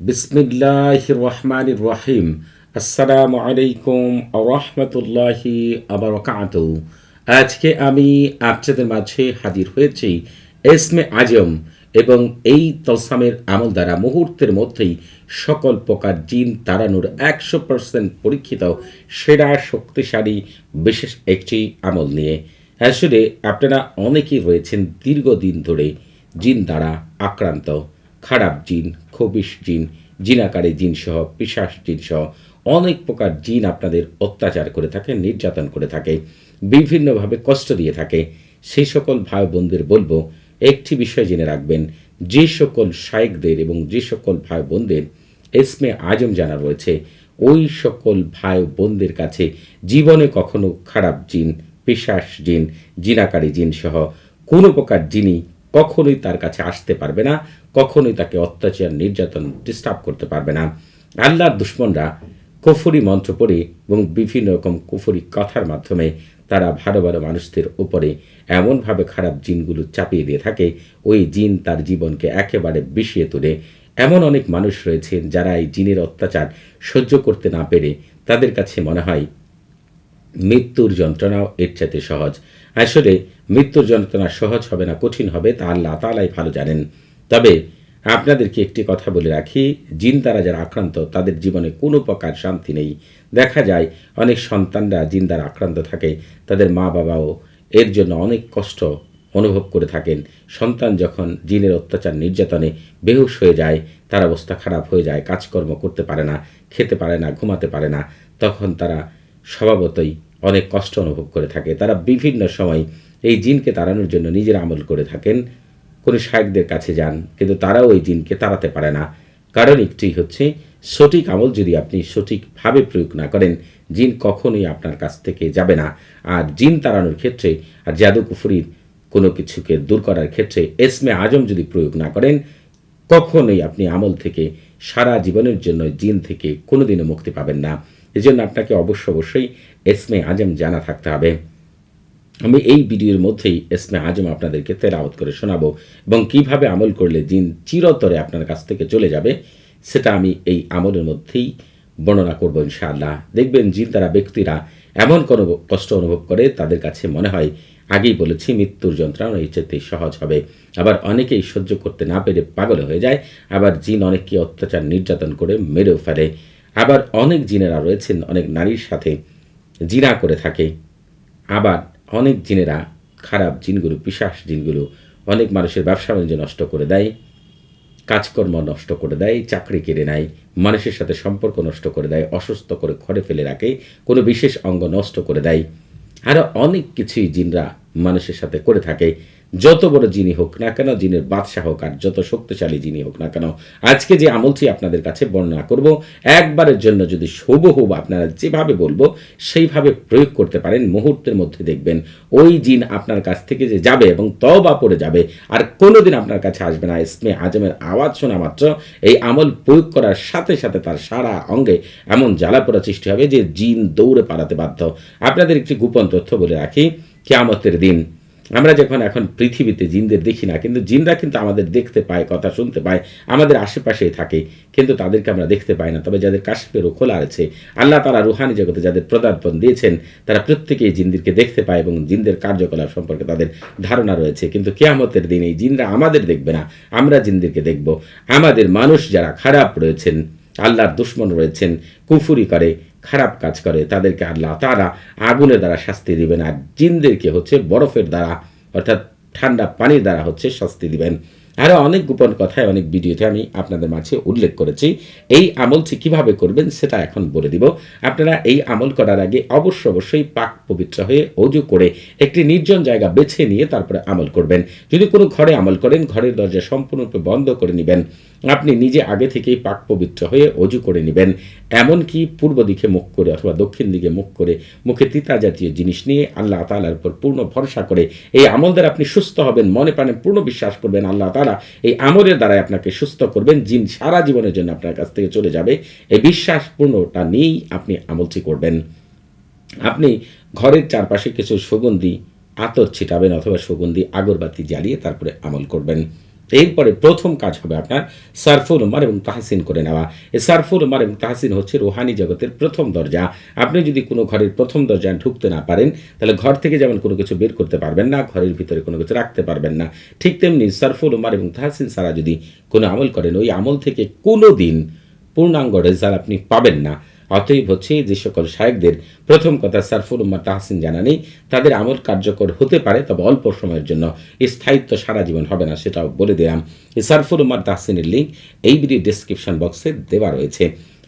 বিসমিল্লাহ রহমান রহিম। আসসালামু আলাইকুম রহমতুল্লাহি আবরকাত আজকে আমি আপনাদের মাঝে হাজির হয়েছি এসমে আজম এবং এই তলসামের আমল দ্বারা মুহূর্তের মধ্যেই সকল প্রকার জিন তাড়ানোর একশো পার্সেন্ট পরীক্ষিত, সেরা, শক্তিশালী, বিশেষ একটি আমল নিয়ে। আসলে আপনারা অনেকেই রয়েছেন দীর্ঘদিন ধরে জিন দ্বারা আক্রান্ত। খারাপ জিন খবিশ জিন জিনাকারে জিন সহ, পিশাস জিন সহ অনেক প্রকার জিন আপনাদের অত্যাচার করে থাকে, নির্যাতন করে থাকে, বিভিন্নভাবে কষ্ট দিয়ে থাকে। সেই সকল ভাই বোনদের বলব, একটি বিষয় জেনে রাখবেন, যে সকল শায়েকদের এবং যে সকল ভাই বোনদের এসমে আজম জানা রয়েছে, ওই সকল ভাই বোনদের কাছে জীবনে কখনো খারাপ জিন, পিশাস জিন জিনাকারী জিন সহ কোনো প্রকার জিনই কখনোই তার কাছে আসতে পারবে না, কখনোই তাকে অত্যাচার, নির্যাতন ডিস্টার্ব করতে পারবে না। আল্লাহর দুশ্মনরা কুফুরি মন্ত্র পড়ে এবং বিভিন্ন রকম কুফুরি কথার মাধ্যমে তারা ভালো ভালো মানুষদের উপরে এমনভাবে খারাপ জিনগুলো চাপিয়ে দিয়ে থাকে, ওই জিন তার জীবনকে একেবারে বিষিয়ে তোলে। এমন অনেক মানুষ রয়েছেন যারা এই জিনের অত্যাচার সহ্য করতে না পেরে তাদের কাছে মনে হয় মৃত্যুর যন্ত্রণাও এর চাইতে সহজ। আসলে মৃত্যুর যন্ত্রণা সহজ হবে না, কঠিন হবে, তা আল্লাহ তালাই ভালো জানেন। তবে আপনাদেরকে একটি কথা বলে রাখি জিন দ্বারা যারা আক্রান্ত, তাদের জীবনে কোনো প্রকার শান্তি নেই। দেখা যায়, অনেক সন্তানরা জিন দ্বারা আক্রান্ত থাকে, তাদের মা বাবাও এর জন্য অনেক কষ্ট অনুভব করে থাকেন। সন্তান যখন জিনের অত্যাচার নির্যাতনে বেহুশ হয়ে যায়, তার অবস্থা খারাপ হয়ে যায়, কাজকর্ম করতে পারে না, খেতে পারে না, ঘুমাতে পারে না, তখন তারা স্বভাবতই অনেক কষ্ট অনুভব করে থাকে। তারা বিভিন্ন সময় এই জিনকে তাড়ানোর জন্য নিজের আমল করে থাকেন। কোনো শায়কদের কাছে যান, কিন্তু তারাও ওই জিনকে তাড়াতে পারে না। কারণ একটি হচ্ছে, সঠিক আমল যদি আপনি সঠিকভাবে প্রয়োগ না করেন, জিন কখনোই আপনার কাছ থেকে যাবে না। আর জিন তাড়ানোর ক্ষেত্রে আর জাদু কুফুরির কোনো কিছুকে দূর করার ক্ষেত্রে এসমে আজম যদি প্রয়োগ না করেন, কখনোই আপনি আমল থেকে সারা জীবনের জন্য জিন থেকে কোনোদিনও মুক্তি পাবেন না। এজন্য আপনাকে অবশ্য অবশ্যই এসমে আজম জানা থাকতে হবে। আমি এই ভিডিওর মধ্যেই এসমে আজম আপনাদেরকে তেলাওয়াত করে শোনাবো এবং কীভাবে আমল করলে জিন চিরতরে আপনার কাছ থেকে চলে যাবে, সেটা আমি এই আমলের মধ্যেই বর্ণনা করব ইনশাআল্লাহ। দেখবেন জিন তারা ব্যক্তিরা এমন কোনো কষ্ট অনুভব করে, তাদের কাছে মনে হয়, আগেই বলেছি মৃত্যুর যন্ত্রণা এই চেতে সহজ হবে। আবার অনেকেই সহ্য করতে না পেরে পাগল হয়ে যায়, আবার জিন অনেককে অত্যাচার, নির্যাতন করে মেরেও ফেলে। আবার অনেক জিনেরা রয়েছেন, অনেক নারীর সাথে জিনা করে থাকে। আবার অনেক জিনেরা খারাপ জিনগুলো পিশাস জিনগুলো অনেক মানুষের ব্যবসা বাণিজ্য নষ্ট করে দেয়, কাজকর্ম নষ্ট করে দেয়, চাকরি কেড়ে নেয়, মানুষের সাথে সম্পর্ক নষ্ট করে দেয়, অসুস্থ করে ঘরে ফেলে রাখে, কোনো বিশেষ অঙ্গ নষ্ট করে দেয়। আরও অনেক কিছুই জিনরা মানুষের সাথে করে থাকে। যত বড় যিনি হোক না কেন, জিনের বাদশাহ হোক আর যত শক্তিশালী যিনি হোক না কেন, আজকে যে আমলটি আপনাদের কাছে বর্ণনা করব, একবারের জন্য যদি হুবহুব আপনারা যেভাবে বলব, সেইভাবে প্রয়োগ করতে পারেন, মুহূর্তের মধ্যে দেখবেন ওই জিন আপনার কাছ থেকে যে যাবে এবং তবা পড়ে যাবে, আর কোনোদিন আপনার কাছে আসবে না। ইসমে আজমের আওয়াজ শোনা মাত্র, এই আমল প্রয়োগ করার সাথে সাথে তার সারা অঙ্গে এমন জ্বালা পড়া সৃষ্টি হবে যে জিন দৌড়ে পালাতে বাধ্য। আপনাদের একটি গোপন তথ্য বলে রাখি, কেয়ামতের দিন আমরা যখন এখন পৃথিবীতে জিনদের দেখি না, কিন্তু জিনরা কিন্তু আমাদের দেখতে পায়, কথা শুনতে পায়, আমাদের আশেপাশেই থাকে, কিন্তু তাদেরকে আমরা দেখতে পাই না। তবে যাদের কাশ্মীর ও খোলা আছে, আল্লাহ তারা রুহানি জগতে যাদের প্রদার্পণ দিয়েছেন, তারা প্রত্যেকেই জিনদেরকে দেখতে পায় এবং জিনদের কার্যকলাপ সম্পর্কে তাদের ধারণা রয়েছে। কিন্তু কেয়ামতের দিন এই জিনরা আমাদের দেখবে না, আমরা জিনদেরকে দেখব। আমাদের মানুষ যারা খারাপ রয়েছেন, আল্লাহর দুশ্মন রয়েছেন, কুফুরি করে খারাপ কাজ করে, তাদেরকে আল্লাহ তারা আগুনের দ্বারা শাস্তি দিবেন। আর জিনদেরকে হচ্ছে বরফের দ্বারা, অর্থাৎ ঠান্ডা পানির দ্বারা হচ্ছে শাস্তি দিবেন। আরও অনেক গোপন কথায়, অনেক ভিডিওতে আমি আপনাদের মাঝে উল্লেখ করেছি। এই আমলটি কীভাবে করবেন সেটা এখন বলে দিব। আপনারা এই আমল করার আগে অবশ্য অবশ্যই পাক পবিত্র হয়ে অজু করে একটি নির্জন জায়গা বেছে নিয়ে তারপরে আমল করবেন। যদি কোনো ঘরে আমল করেন, ঘরের দরজা সম্পূর্ণরূপে বন্ধ করে নেবেন। আপনি নিজে আগে থেকেই পাক পবিত্র হয়ে অজু করে নেবেন। এমনকি পূর্ব দিকে মুখ করে অথবা দক্ষিণ দিকে মুখ করে মুখে তিতা জাতীয় জিনিস নিয়ে আল্লাহ তালার উপর পূর্ণ ভরসা করে এই আমল দ্বারা আপনি সুস্থ হবেন, মনে প্রাণে পূর্ণ বিশ্বাস করবেন, আল্লাহ তালা এই আমলের দ্বারাই আপনাকে সুস্থ করবেন। জিন সারা জীবনের জন্য আপনার কাছ থেকে চলে যাবে। এই বিশ্বাসপূর্ণটা নিয়েই আপনি আমলটি করবেন। আপনি ঘরের চারপাশে কিছু সুগন্ধি আতর ছিটাবেন অথবা সুগন্ধি আগরবাতি জ্বালিয়ে তারপরে আমল করবেন। এরপরে প্রথম কাজ হবে আপনার সারফুল উমার এবং তাহসিন করে নেওয়া। এই সারফুল উমার এবং তাহসিন হচ্ছে রোহানি জগতের প্রথম দরজা। আপনি যদি কোনো ঘরের প্রথম দরজায় ঢুকতে না পারেন, তাহলে ঘর থেকে যেমন কোনো কিছু বের করতে পারবেন না, ঘরের ভিতরে কোনো কিছু রাখতে পারবেন না। ঠিক তেমনি সারফুল উমার এবং তাহসিন সারা যদি কোনো আমল করেন, ওই আমল থেকে কোনো দিন পূর্ণাঙ্গ রেজাল্ট আপনি পাবেন না। অতএব হচ্ছে যে সকল শায়েকদের প্রথম কথা সারফুল উম্মা তাহসিন জানানি তাদের আমল কার্যকর হতে পারে, তবে অল্প সময়ের জন্য স্থায়িত্ব সারা জীবন হবে না সেটাও বলে দিলাম। সারফুল উম্মার তাহসিনের লিঙ্ক এই ভিডিও ডিসক্রিপশন বক্সে দেওয়া রয়েছে।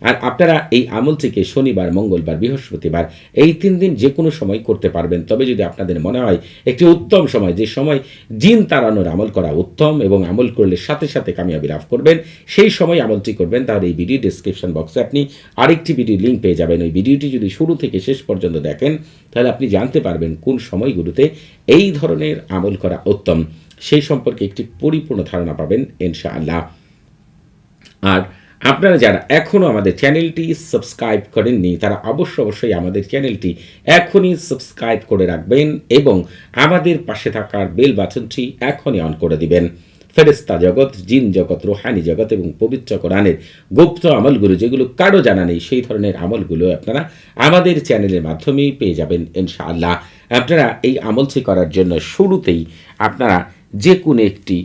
আর আপনারা এই আমলটিকে শনিবার, মঙ্গলবার, বৃহস্পতিবার এই তিন দিন যে কোনো সময় করতে পারবেন। তবে যদি আপনাদের মনে হয় একটি উত্তম সময়, যে সময় জিন তাড়ানোর আমল করা উত্তম এবং আমল করলে সাথে সাথে কামিয়াবি লাভ করবেন, সেই সময় আমলটি করবেন। তাহলে এই ভিডিও ডিসক্রিপশন বক্সে আপনি আরেকটি ভিডিও লিঙ্ক পেয়ে যাবেন। ওই ভিডিওটি যদি শুরু থেকে শেষ পর্যন্ত দেখেন, তাহলে আপনি জানতে পারবেন কোন সময়গুলোতে এই ধরনের আমল করা উত্তম। সেই সম্পর্কে একটি পরিপূর্ণ ধারণা পাবেন, ইনশাআল্লাহ। আর আপনারা যারা এখনও আমাদের চ্যানেলটি সাবস্ক্রাইব করেননি, তারা অবশ্য অবশ্যই আমাদের চ্যানেলটি এখনই সাবস্ক্রাইব করে রাখবেন এবং আমাদের পাশে থাকার বেল বাটনটি এখনই অন করে দিবেন। ফেরেস্তা জগৎ, জিন জগৎ, রোহানি জগৎ এবং পবিত্র কোরআনের গুপ্ত আমলগুলো যেগুলো কারও জানা নেই, সেই ধরনের আমলগুলো আপনারা আমাদের চ্যানেলের মাধ্যমেই পেয়ে যাবেন ইনশাআল্লাহ। আপনারা এই আমলটি করার জন্য শুরুতেই আপনারা যে কোনো একটি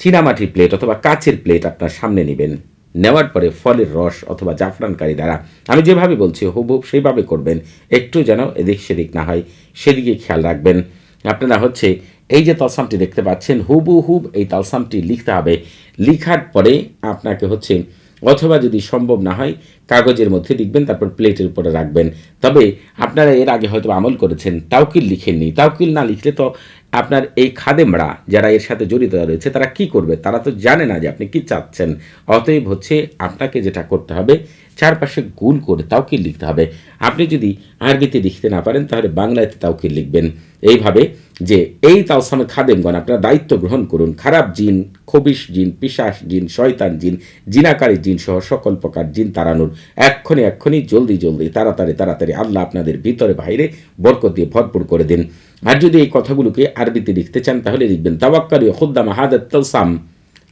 চীনামাটির প্লেট অথবা কাচের প্লেট আপনার সামনে নেবেন। নেওয়ার পরে ফলের রস অথবা জাফরানকারী দ্বারা আমি যেভাবে বলছি হুবহুব সেইভাবে করবেন। একটু যেন এদিক সেদিক না হয়, সেদিকে খেয়াল রাখবেন। আপনারা হচ্ছে এই যে তালসামটি দেখতে পাচ্ছেন হুবু হুব এই তালসামটি লিখতে হবে। লিখার পরে আপনাকে হচ্ছে অথবা যদি সম্ভব না হয়, কাগজের মধ্যে লিখবেন, তারপর প্লেটের উপরে রাখবেন। তবে আপনারা এর আগে হয়তো আমল করেছেন, তাওকিল লিখেননি। তাওকিল না লিখলে তো আপনার এই খাদেমরা যারা এর সাথে জড়িত রয়েছে, তারা কি করবে? তারা তো জানে না যে আপনি কি চাচ্ছেন। অতএব হচ্ছে আপনাকে যেটা করতে হবে, চারপাশে গুণ করে তাওকিল লিখতে হবে। আপনি যদি আরবিতে লিখতে না পারেন, তাহলে বাংলাতে তাওকিল লিখবেন। এইভাবে যে এই তাওসামে খাদেমগণ আপনারা দায়িত্ব গ্রহণ করুন। খারাপ জিন, খবিশ জিন পিসাস জিন, শয়তান জিন, জিনাকারী জিন সহ সকল প্রকার জিন তাড়ানোর এক্ষণে এক্ষণি জলদি জলদি, তাড়াতাড়ি তাড়াতাড়ি আল্লাহ আপনাদের ভিতরে বাইরে বরকত দিয়ে ভরপুর করে দিন। আর যদি এই কথাগুলোকে আরবিতে লিখতে চান, তাহলে লিখবেন তাওয়াক্কারি খুদ্দাম হাদাত তালসাম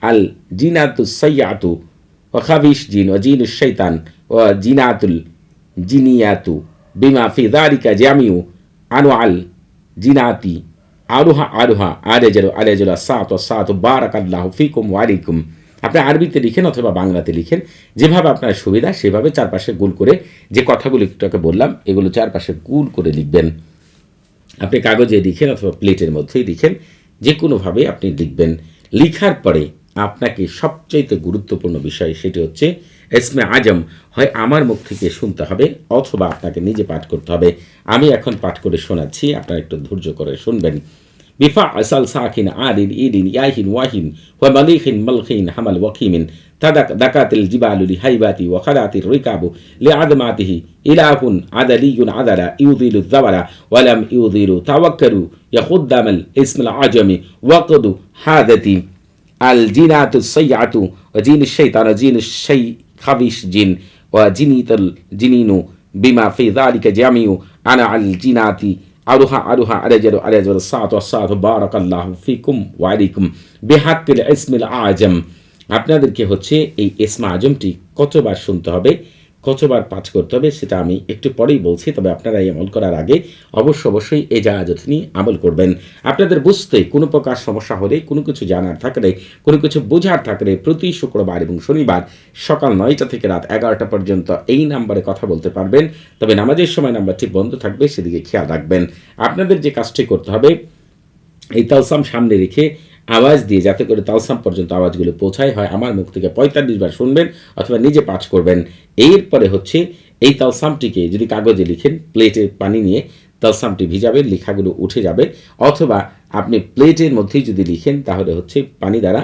আল জিনাতু সৈয়াতু ও খাবিশ জিন ও জিন শৈতান ও জিনাতুল জিনিয়াতু বিমা ফি দারিকা জামিউ আনু আল জিনাতি আরুহা আরুহা আরেজল আরেজল সাত, ও সাত বারাক আল্লাহ ফিকুম ওয়ারিকুম আপনি আরবিতে লিখেন অথবা বাংলাতে লিখেন, যেভাবে আপনার সুবিধা, সেভাবে চারপাশে গুল করে যে কথাগুলো একটু বললাম, এগুলো চারপাশে গুল করে লিখবেন। আপনি কাগজে লিখেন অথবা প্লেটের মধ্যেই লিখেন যে কোনোভাবে আপনি লিখবেন। লিখার পরে আপনাকে সবচাইতে গুরুত্বপূর্ণ বিষয় সেটি হচ্ছে এসমে আজম হয় আমার মুখ থেকে শুনতে হবে, অথবা আপনাকে নিজে পাঠ করতে হবে। আমি এখন পাঠ করে শোনাচ্ছি, আপনারা একটু ধৈর্য করে শুনবেন। بفع بفعل سلساك عادل إيدين ياهين واهين ومليخ ملخين حمل وقيم دكت الجبال لهيبته وخلات الركاب لعظمته إله عدلي عدل يضيل الذبر ولم يضيل توكل يخدم الاسم العجم وقد حادتي الجينات السيعة وجين الشيطان وجين الشيء خبيش جن وجنيت الجنين بما في ذلك جميع أنا الجينات আরুহা আরুহা আরেজেরো আরেজর সাত সাত, বারাকাল্লাহ ফিকুম ওয়ারিকুম বেহাক্কিল ইসমিল আজম। আপনাদেরকে হচ্ছে এই ইসমা আজমটি কতবার শুনতে হবে? কতবার পাঠ করতে হবে সেটা আমি একটু পরেই বলছি, তবে আপনারা এই আমল করার আগে অবশ্য অবশ্যই এই জাহাজত নিয়ে আমল করবেন। আপনাদের বুঝতে কোনো প্রকার সমস্যা হলে, কোনো কিছু জানার থাকলে, কোনো কিছু বোঝার থাকলে প্রতি শুক্রবার এবং শনিবার সকাল নয়টা থেকে রাত এগারোটা পর্যন্ত এই নাম্বারে কথা বলতে পারবেন। তবে নামাজের সময় নাম্বারটি বন্ধ থাকবে, সেদিকে খেয়াল রাখবেন। আপনাদের যে কাজটি করতে হবে, এই তালসাম সামনে রেখে আওয়াজ দিয়ে যাতে করে তালসাম পর্যন্ত আওয়াজগুলো পৌঁছায়, হয় আমার মুখ থেকে পঁয়তাল্লিশ বার শুনবেন অথবা নিজে পাঠ করবেন। এরপরে হচ্ছে এই তালসামটিকে যদি কাগজে লিখেন, প্লেটে পানি নিয়ে তালসামটি ভিজাবে, লেখাগুলো উঠে যাবে, অথবা আপনি প্লেটের মধ্যেই যদি লিখেন, তাহলে হচ্ছে পানি দ্বারা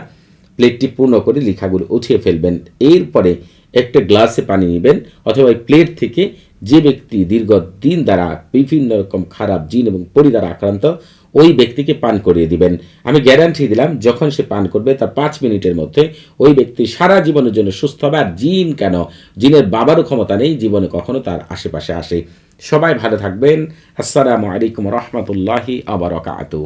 প্লেটটি পূর্ণ করে লেখাগুলো উঠিয়ে ফেলবেন। এরপরে একটা গ্লাসে পানি নেবেন, অথবা প্লেট থেকে যে ব্যক্তি দীর্ঘ দিন দ্বারা বিভিন্ন রকম খারাপ জিন এবং পরি দ্বারা আক্রান্ত, ওই ব্যক্তিকে পান করিয়ে দিবেন। আমি গ্যারান্টি দিলাম, যখন সে পান করবে, তার পাঁচ মিনিটের মধ্যে ওই ব্যক্তি সারা জীবনের জন্য সুস্থ হবে। আর জিন কেন? জিনের বাবারও ক্ষমতা নেই, জীবনে কখনো তার আশেপাশে আসে। সবাই ভালো থাকবেন। আসসালামু আলাইকুম রহমতুল্লাহি আবরকাত